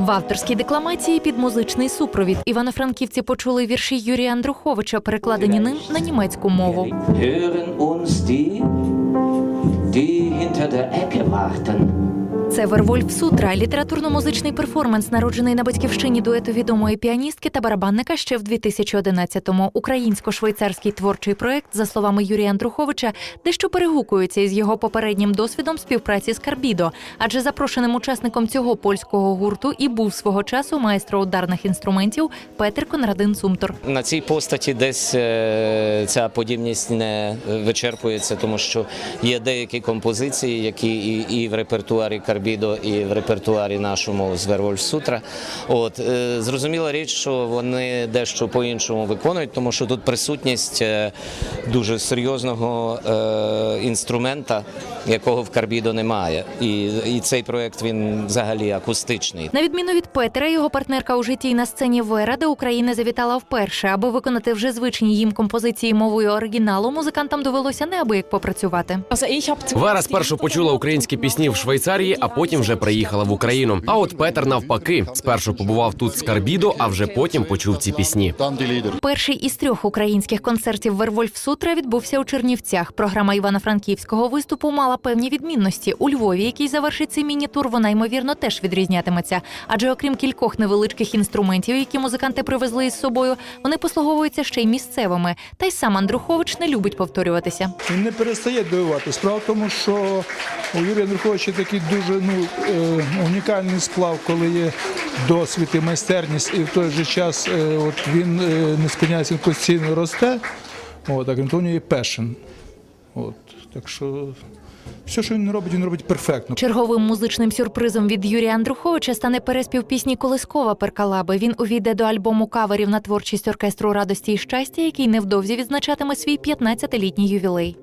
В авторській декламації під музичний супровід івано-франківці почули вірші Юрія Андруховича, перекладені ним на німецьку мову. hören uns die, die hinter der Ecke warten. Це Вервольф Сутра, літературно-музичний перформанс, народжений на батьківщині дуету відомої піаністки та барабанника ще в 2011-му. Українсько-швейцарський творчий проект, за словами Юрія Андруховича, дещо перегукується із його попереднім досвідом співпраці з Карбідо, адже запрошеним учасником цього польського гурту і був свого часу майстро ударних інструментів Петер Конрадин Сумтор. На цій постаті десь е, ця подібність не вичерпується, тому що є деякі композиції, які і, в репертуарі Карбідо, і в репертуарі нашому з Вервольф Сутра. От е, зрозуміла річ, що вони дещо по-іншому виконують, тому що тут присутність е, дуже серйозного е, інструмента, якого в Карбідо немає. І, і цей проект він взагалі акустичний. На відміну від Петера, його партнерка у житті і на сцені Вера, де Україна завітала вперше, аби виконати вже звичні їм композиції мовою оригіналу. Музикантам довелося неабияк попрацювати. Вера спершу почула українські пісні в Швейцарії, а потім вже приїхала в Україну. А от Петер навпаки, спершу побував тут з Карбідо, а вже потім почув ці пісні. Перший із трьох українських концертів Вервольф Сутра відбувся у Чернівцях. Програма Івано-Франківського виступу мала певні відмінності. У Львові, який завершить цей міні-тур, вона ймовірно теж відрізнятиметься. Адже окрім кількох невеличких інструментів, які музиканти привезли із собою, вони послуговуються ще й місцевими. Та й сам Андрухович не любить повторюватися. Він не перестає дивувати. Справа в тому, що у Юрія Андруховича такий дуже ну, е, унікальний сплав, коли є досвід і майстерність, і в той же час е, от він е, не спиняється, він постійно росте. От, а крім того, у нього є пешен. От, так що все, що він робить, він робить перфектно. Черговим музичним сюрпризом від Юрія Андруховича стане переспів пісні Колискова Перкалаби. Він увійде до альбому каверів на творчість оркестру радості і щастя, який невдовзі відзначатиме свій 15-літній ювілей.